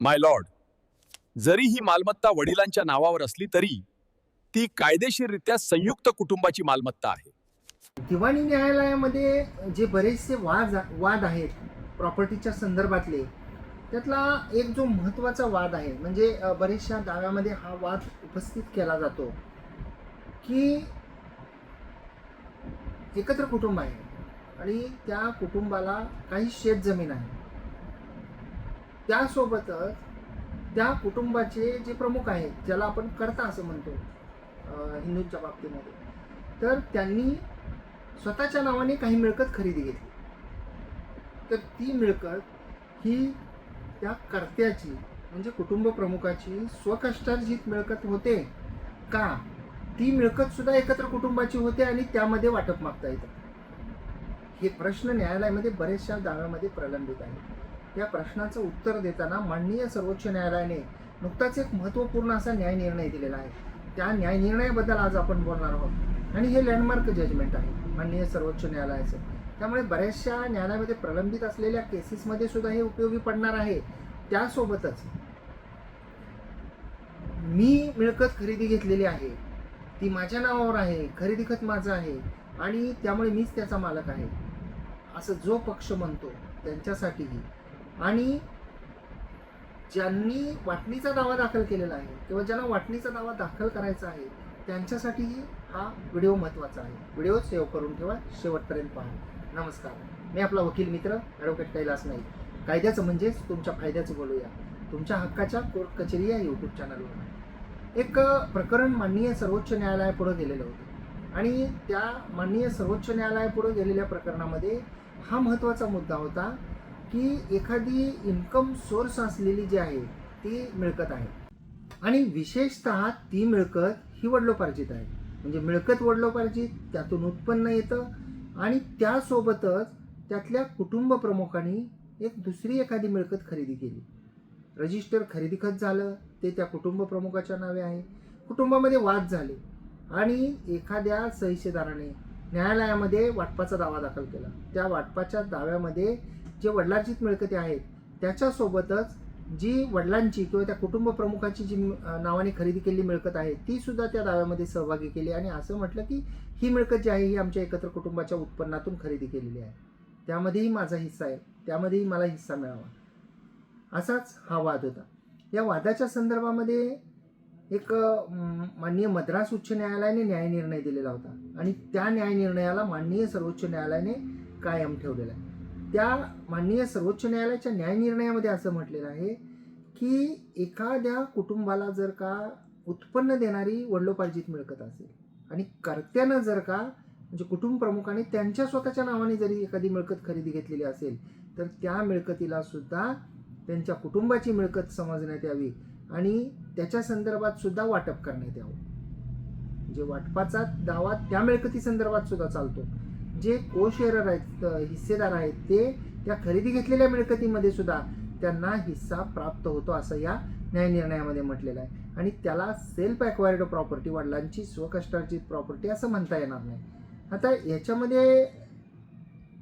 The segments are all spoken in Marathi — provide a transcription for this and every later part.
माय लॉर्ड जरी ही मालमत्ता वडिलांच्या नावावर असली तरी ती कायदेशीररित्या संयुक्त कुटुंबाची मालमत्ता आहे. दिवाणी न्यायालयामध्ये जे बरेचसे वाद वाद आहेत प्रॉपर्टीच्या संदर्भातले त्यातला एक जो महत्त्वाचा वाद आहे म्हणजे बरेचशा दाव्यामध्ये हा वाद उपस्थित केला जातो की एकत्र कुटुंब आहे आणि त्या कुटुंबाला काही शेत जमीन आहे. त्यासोबतच त्या कुटुंबाचे जे प्रमुख आहेत ज्याला आपण कर्ता असं म्हणतो हिंदूंच्या बाबतीमध्ये तर त्यांनी स्वतःच्या नावाने काही मिळकत खरेदी घेतली. तर ती मिळकत ही त्या कर्त्याची म्हणजे कुटुंब प्रमुखाची स्वकष्टार्जित मिळकत होते का? ती मिळकत सुद्धा एकत्र कुटुंबाची होते आणि त्यामध्ये वाटप मागता येतं. हे प्रश्न न्यायालयामध्ये बरेचशा दाव्यामध्ये प्रलंबित आहे या प्रश्नाचं उत्तर देताना माननीय सर्वोच्च न्यायालयाने नुकताच एक महत्त्वपूर्ण असा न्याय निर्णय दिलेला आहे. त्या न्याय निर्णयाबद्दल आज आपण बोलणार आहोत. आणि हे लँडमार्क जजमेंट आहे माननीय सर्वोच्च न्यायालयाचं. त्यामुळे बऱ्याचशा न्यायालयामध्ये प्रलंबित असलेल्या केसेसमध्ये सुद्धा हे उपयोगी पडणार आहे. त्यासोबतच मी मिळकत खरेदी घेतलेली आहे. ती माझ्या नावावर आहे खरेदी खत माझं आहे आणि त्यामुळे मीच त्याचा मालक आहे. असं जो पक्ष म्हणतो त्यांच्यासाठीही. आणि ज्यांनी वाटणीचा दावा दाखल केलेला आहे किंवा ज्यांना वाटणीचा दावा दाखल करायचा आहे त्यांच्यासाठीही हा व्हिडिओ महत्त्वाचा आहे. व्हिडिओ सेव्ह करून ठेवा शेवटपर्यंत पहा. नमस्कार. मी आपला वकील मित्र ॲडव्होकेट कैलास नाईक. कायद्याचं म्हणजेच तुमच्या फायद्याचं बोलूया. तुमच्या हक्काच्या कोर्ट कचेरी या यूट्यूब चॅनलवर एक प्रकरण माननीय सर्वोच्च न्यायालयापुढं गेलेलं होतं. आणि त्या माननीय सर्वोच्च न्यायालयापुढं गेलेल्या प्रकरणामध्ये हा महत्त्वाचा मुद्दा होता. की एखादी इन्कम सोर्स असलेली जी आहे ती मिळकत आहे. आणि विशेषतः ती मिळकत ही वडिलोपार्जित आहे. म्हणजे मिळकत वडलोपार्जित त्यातून उत्पन्न येतं आणि त्यासोबतच त्यातल्या कुटुंब प्रमुखांनी एक दुसरी एखादी मिळकत खरेदी केली. रजिस्टर खरेदी खत झालं ते त्या कुटुंब प्रमुखाच्या नावे आहे. कुटुंबामध्ये वाद झाले आणि एखाद्या सहिशेदाराने न्यायालयामध्ये वाटपाचा दावा दाखल केला. त्या वाटपाच्या दाव्यामध्ये जे वडिलांचीच मिळकते आहेत त्याच्यासोबतच जी वडिलांची किंवा त्या कुटुंब प्रमुखाची जी नावाने खरेदी केलेली मिळकत आहे ती सुद्धा त्या दाव्यामध्ये सहभागी केली आणि असं म्हटलं की ही मिळकत जी आहे ही आमच्या एकत्र कुटुंबाच्या उत्पन्नातून खरेदी केलेली आहे. त्यामध्येही माझा हिस्सा आहे त्यामध्येही मला हिस्सा मिळावा. असाच हा वाद होता. या वादाच्या संदर्भामध्ये एक माननीय मद्रास उच्च न्यायालयाने न्याय निर्णय दिलेला होता आणि त्या न्याय निर्णयाला माननीय सर्वोच्च न्यायालयाने कायम ठेवलेला आहे. त्या माननीय सर्वोच्च न्यायालयाच्या न्यायनिर्णयामध्ये असं म्हटलेलं आहे की एखाद्या कुटुंबाला जर का उत्पन्न देणारी वडिलोपार्जित मिळकत असेल आणि कर्त्यानं जर का म्हणजे कुटुंब प्रमुखाने त्यांच्या स्वतःच्या नावाने जरी एखादी मिळकत खरेदी घेतलेली असेल तर त्या मिळकतीला सुद्धा त्यांच्या कुटुंबाची मिळकत समजण्यात यावी आणि त्याच्या संदर्भात सुद्धा वाटप करण्यात यावं. म्हणजे वाटपाचा दावा त्या मिळकती संदर्भात सुद्धा चालतो. जे को शेअर आहेत हिस्सेदार आहेत ते त्या खरेदी घेतलेल्या मिळकतीमध्ये सुद्धा त्यांना हिस्सा प्राप्त होतो असं या न्याय निर्णयामध्ये म्हटलेलं आहे. आणि त्याला सेल्फ ॲक्वायर्ड प्रॉपर्टी वडिलांची स्वकष्टार्जित प्रॉपर्टी असं म्हणता येणार नाही. आता याच्यामध्ये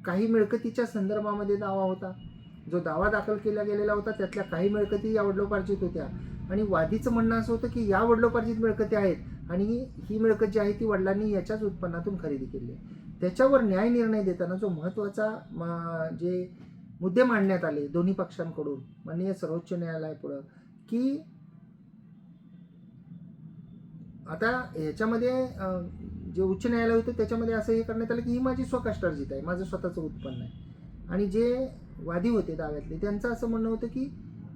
काही मिळकतीच्या संदर्भामध्ये दावा होता. जो दावा दाखल केला गेलेला होता त्यातल्या काही मिळकती या वडिलोपार्जित होत्या. आणि वादीचं म्हणणं असं होतं की या वडिलोपार्जित मिळकती आहेत आणि ही मिळकत जी आहे ती वडिलांनी याच्याच उत्पन्नातून खरेदी केली आहे. त्याच्यावर न्याय निर्णय देताना जो महत्त्वाचा जे मुद्दे मांडण्यात आले दोन्ही पक्षांकडून माननीय सर्वोच्च न्यायालयापुढं की आता ह्याच्यामध्ये जे उच्च न्यायालय होतं त्याच्यामध्ये असं हे करण्यात आलं की ही माझी स्वकष्टार्जित आहे माझं स्वतःचं उत्पन्न आहे. आणि जे वादी होते दाव्यातले त्यांचं असं म्हणणं होतं की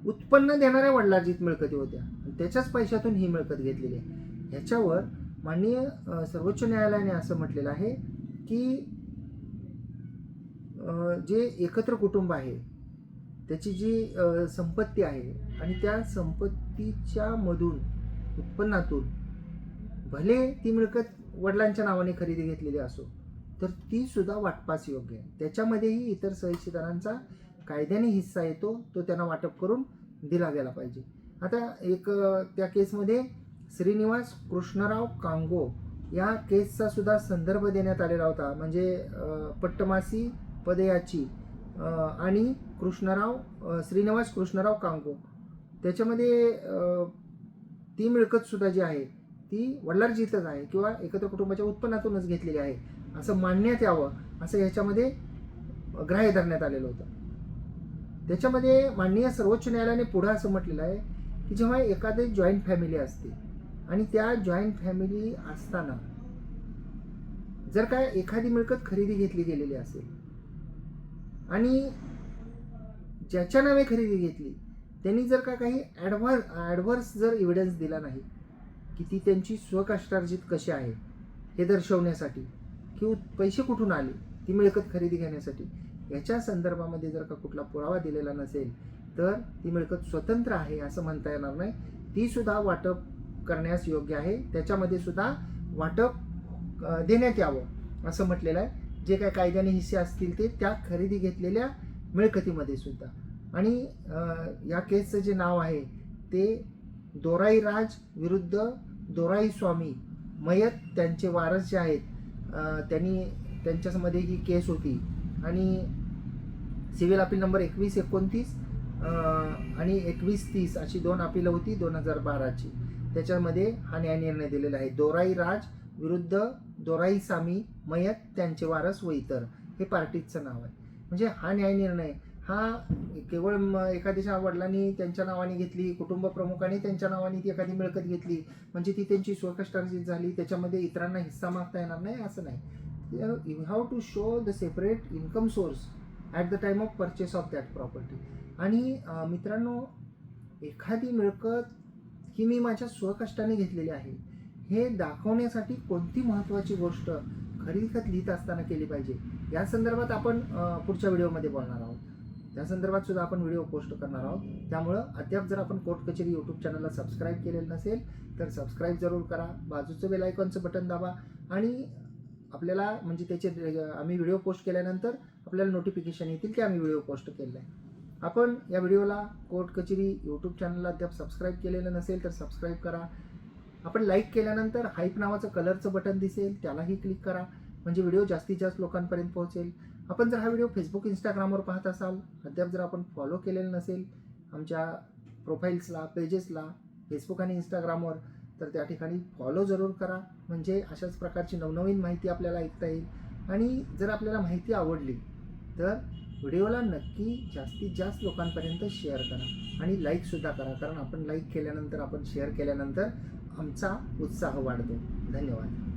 उत्पन्न देणाऱ्या वडिलार्जित मिळकती होत्या. आणि त्याच्याच पैशातून ही मिळकत घेतलेली आहे. ह्याच्यावर माननीय सर्वोच्च न्यायालयाने असं म्हटलेलं आहे की जे एकत्र कुटुंब आहे त्याची जी संपत्ती आहे आणि त्या संपत्तीच्या मधून उत्पन्नातून भले ती मिळकत वडिलांच्या नावाने खरेदी घेतलेली असो तर ती सुद्धा वाटपास योग्य आहे. त्याच्यामध्येही इतर सहिशीदारांचा कायद्याने हिस्सा येतो तो त्यांना वाटप करून दिला गेला पाहिजे. आता एक त्या केसमध्ये श्रीनिवास कृष्णराव कांगो या केसचा सुद्धा संदर्भ देण्यात आलेला होता. म्हणजे पट्टमासी पदयाची आणि कृष्णराव श्रीनिवास कृष्णराव कांगो. त्याच्यामध्ये ती मिळकतसुद्धा जी आहे ती वडलारजीतच आहे किंवा एकत्र कुटुंबाच्या उत्पन्नातूनच घेतलेली आहे असं मानण्यात यावं असं ह्याच्यामध्ये ग्राह्य धरण्यात आलेलं होतं. त्याच्यामध्ये माननीय सर्वोच्च न्यायालयाने पुढं असं म्हटलेलं आहे की जेव्हा एखादी जॉईंट फॅमिली असते आणि त्या जॉईंट फॅमिली असताना जर काय एखादी मिळकत खरेदी घेतली गेलेली असेल आणि ज्याच्या नावे खरेदी घेतली त्यांनी जर का काही ॲडव्हान्स ॲडव्हर्स जर एव्हिडन्स दिला नाही की ती त्यांची स्वकष्टार्जित कशी आहे हे दर्शवण्यासाठी की पैसे कुठून आले ती मिळकत खरेदी घेण्यासाठी याच्या संदर्भामध्ये जर का कुठला पुरावा दिलेला नसेल तर ती मिळकत स्वतंत्र आहे असं म्हणता येणार नाही. तीसुद्धा वाटप करण्यास योग्य आहे. त्याच्यामध्ये सुद्धा वाटप देण्यात यावं असं म्हटलेलं आहे. जे काय कायद्याने हिस्से असतील ते त्या खरेदी घेतलेल्या मिळकतीमध्ये सुद्धा. आणि या केसचं जे नाव आहे ते दोराई राज विरुद्ध दोराई स्वामी मयत त्यांचे वारस जे आहेत त्यांनी त्यांच्यामध्ये ही केस होती. आणि सिव्हिल अपील नंबर एकवीस एकोणतीस आणि एकवीस तीस अशी दोन अपिलं होती दोन हजार बाराची. त्याच्यामध्ये हा न्याय निर्णय दिलेला आहे. दोराई राज विरुद्ध दोराई सामी मयत त्यांचे वारस व इतर. हे पार्टीचं नाव आहे. म्हणजे हा न्याय निर्णय हा केवळ म- एखाद्याच्या वडिलांनी त्यांच्या नावाने घेतली कुटुंब प्रमुखाने त्यांच्या नावाने ती एखादी मिळकत घेतली म्हणजे ती त्यांची स्वकष्टार्जित झाली त्याच्यामध्ये इतरांना हिस्सा मागता येणार नाही असं नाही. You have to show the separate income source at the time of purchase of that property आणि मित्रांनो एखादी मिळकत ही मी माझ्या स्वकष्टाने घेतलेली आहे. हे दाखवण्यासाठी कोणती महत्त्वाची गोष्ट खरी खत लिहित असताना केली पाहिजे? या संदर्भात आपण पुढच्या व्हिडिओमध्ये बोलणार आहोत. त्या संदर्भात सुद्धा आपण व्हिडिओ पोस्ट करणार आहोत. त्यामुळं अद्याप जर आपण कोर्ट कचेरी यूट्यूब चॅनलला सबस्क्राईब केलेलं नसेल तर सबस्क्राईब जरूर करा. बाजूचं बेल आयकॉनचं बटन दाबा आणि आपल्याला म्हणजे त्याचे आम्ही व्हिडिओ पोस्ट केल्यानंतर आपल्याला नोटिफिकेशन येतील की आम्ही व्हिडिओ पोस्ट केलेला आहे आपण या व्हिडिओला कोर्ट कचेरी यूट्यूब चॅनलला अद्याप सबस्क्राईब केलेलं नसेल तर सबस्क्राईब करा. आपण लाईक केल्यानंतर हाईप नावाचं कलरचं बटन दिसेल त्यालाही क्लिक करा. म्हणजे व्हिडिओ जास्तीत जास्त लोकांपर्यंत पोहोचेल. आपण जर हा व्हिडिओ फेसबुक इंस्टाग्रामवर पाहत असाल अद्याप जर आपण फॉलो केलेलं नसेल आमच्या प्रोफाईल्सला पेजेसला फेसबुक आणि इंस्टाग्रामवर तर त्या ठिकाणी फॉलो जरूर करा. म्हणजे अशाच प्रकारची नवनवीन माहिती आपल्याला ऐकता येईल. आणि जर आपल्याला माहिती आवडली तर व्हिडिओला नक्की जास्तीत जास्त लोकांपर्यंत शेअर करा आणि लाईकसुद्धा करा. कारण आपण लाईक केल्यानंतर आपण शेअर केल्यानंतर आमचा उत्साह वाढतो. धन्यवाद.